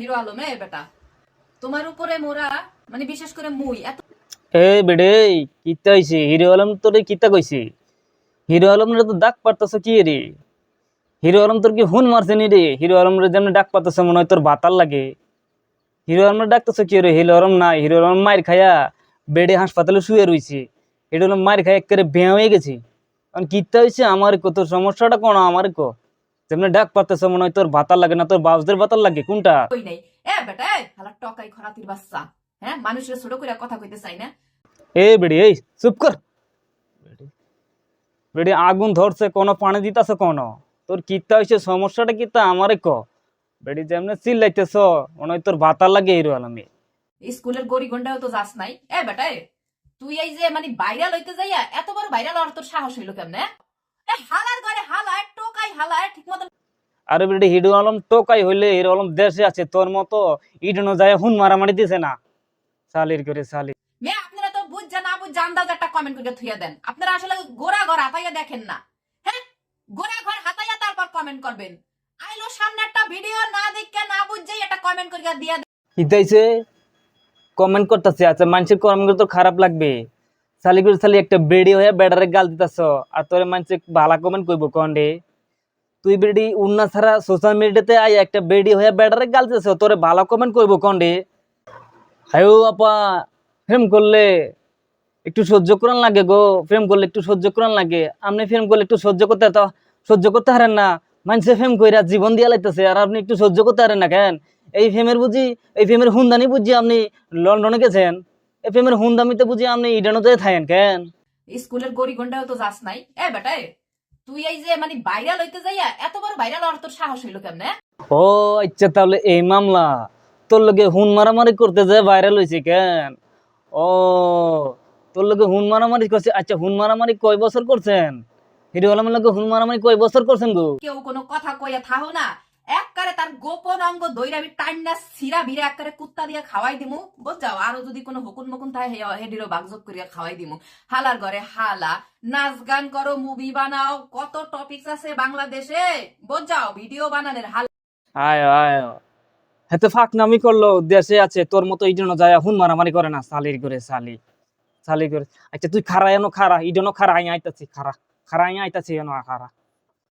Hero আলমে বেটা। তোমার উপরে মোরা মানে বিশেষ করে মুই, এত এ বেড়ে, কিতা হইছে? হিরো আলম তোরে কিতা কইছে? হিরো আলম রে তো ডাক পারতাছ কি রে? হিরো আলম তোর কি হুন মারছে নি রে? হিরো আলম রে যেমন ডাক পারতাছ, মনে হয় তোর বাতাল লাগে। হিরো আলম রে ডাকতেছ কি রে? হিরো আলম না হিরো আলম মায়ের খায়া বেডে হাসপাতালে শুয়ে রইছে। হিরো আলম মায়ের খায়া একেবারে বেয়া হয়ে গেছে। কারণ কিতা হইছে? আমার কত সমস্যাটা কোন? আমার কো? যেমন ডাক পারতেছ মনে হয় তোর বাতাল লাগে না তোর বাউসদের বাতাল লাগে কোনটা? কই নাই? এ বেটা এ টকাই খরাতির বাচ্চা হ্যাঁ? মানুষের ছোট করে কথা কইতে চাই না। এ বেড়ি এই চুপ কর। বেড়ি আগুন ধরছে কোনো পানি দিতাছে কোনো। তোর কিতা হয়েছে সমস্যাটা কিতা আমারে ক। বেড়ি যেমনে চিল্লাইতেছ মনে হয় তোর বাতার লাগে হিরো আলমে স্কুলের গড়ি গন্ডাও তো যাস নাই। এ বেটা এ তুই এই যে মানে ভাইরাল হইতে যাইয়া এত বড় ভাইরাল হওয়ার তোর সাহস হইল কেমনে? এ হালার ঘরে হালায় ঠিক মতন আরে হিরো আলম টোকাই হইলে হিরো আলম দেশে আছে তোর মতো ইডনো যায় হুন মারামারি দিছে না। সালির করে সালি মে আপনারা তো বুঝছেন না বুঝ একটা কমেন্ট করে থুইয়া দেন। আপনারা আসলে গোড়া ঘর হাতাইয়া দেখেন না। হ্যাঁ? গোড়া ঘর হাতাইয়া তারপর কমেন্ট করবেন। আইলো সামনে একটা ভিডিও না দেখে না বুঝছেই কমেন্ট করিয়া দিয়া কমেন্ট করতেছে আচ্ছা মানুষের কমেন্ট করে তো খারাপ লাগবে। সালি করে সালি একটা বেড়ি হয়ে বেড়ারে গাল দিতাছ আর তোরে মানুষ ভালা কমেন্ট করব কন্ডে তুই বেড়ি উন্না ছাড়া সোশ্যাল মিডিয়াতে আই একটা বেড়ি হয়ে বেড়ারে গাল তোরে ভালো কমেন্ট করব কন্ডে হায়ো আপা, প্রেম করলে একটু সহ্য করান লাগে গো, প্রেম করলে একটু সহ্য করান লাগে। আপনি প্রেম করলে একটু সহ্য করতে তো, সহ্য করতে হারেন না। মানুষে প্রেম কইরা জীবন দিয়া লাইতেছে, আর আপনি একটু সহ্য করতে হারেন না কেন? এই ফেমের বুঝি, এই ফেমের হুন্দানি বুঝি আপনি লন্ডনে গেছেন? এই ফেমের হুন্দামিতে বুঝি আপনি ইডানোতে থাকেন কেন? স্কুলের গড়ি গন্ডাও তো যাস নাই। এ বেটা তুই এই যে মানে ভাইরাল হইতে যাইয়া এত বড় ভাইরাল হওয়ার তোর সাহস হইল কেমনে? ও আচ্ছা তাহলে এই মামলা তোর লগে হুন মারামারি করতে যায় ভাইরাল হয়েছে কেন? ও তোর লগে হুন মারামারি করছে আচ্ছা হুন মারামারি কয় বছর করছেন? হিরো আলমের লগে হুন মারামারি কয় বছর করছেন গো? কেউ কোনো কথা কইয়া থাহো না এককারে তার গোপন অঙ্গ দৈরাবি টাইনা সিরা ভিড়ে এককারে কুত্তা দিয়া খাওয়াই দিমু। বুঝাও আরও যদি কোনো হুকুন মুকুন থাকে হেডিরও বাগজব করিয়া খাওয়াই দিমু। হালার ঘরে হালা। নাচ গান করো মুভি বানাও। কত টপিকস আছে বাংলাদেশে? বুঝাও ভিডিও বানানোর হাল আয় আয়। হেতে ফাঁক নামি করল, দেশে আছে। তোর মতো এই জন্য যায়, হুন মারামারি করে না সালির করে সালি সালি করে আচ্ছা তুই খারা এনো খারা ইডনো খারা আই আইতাছি, খারা। খারা আই আইতাছি এনো, খারা।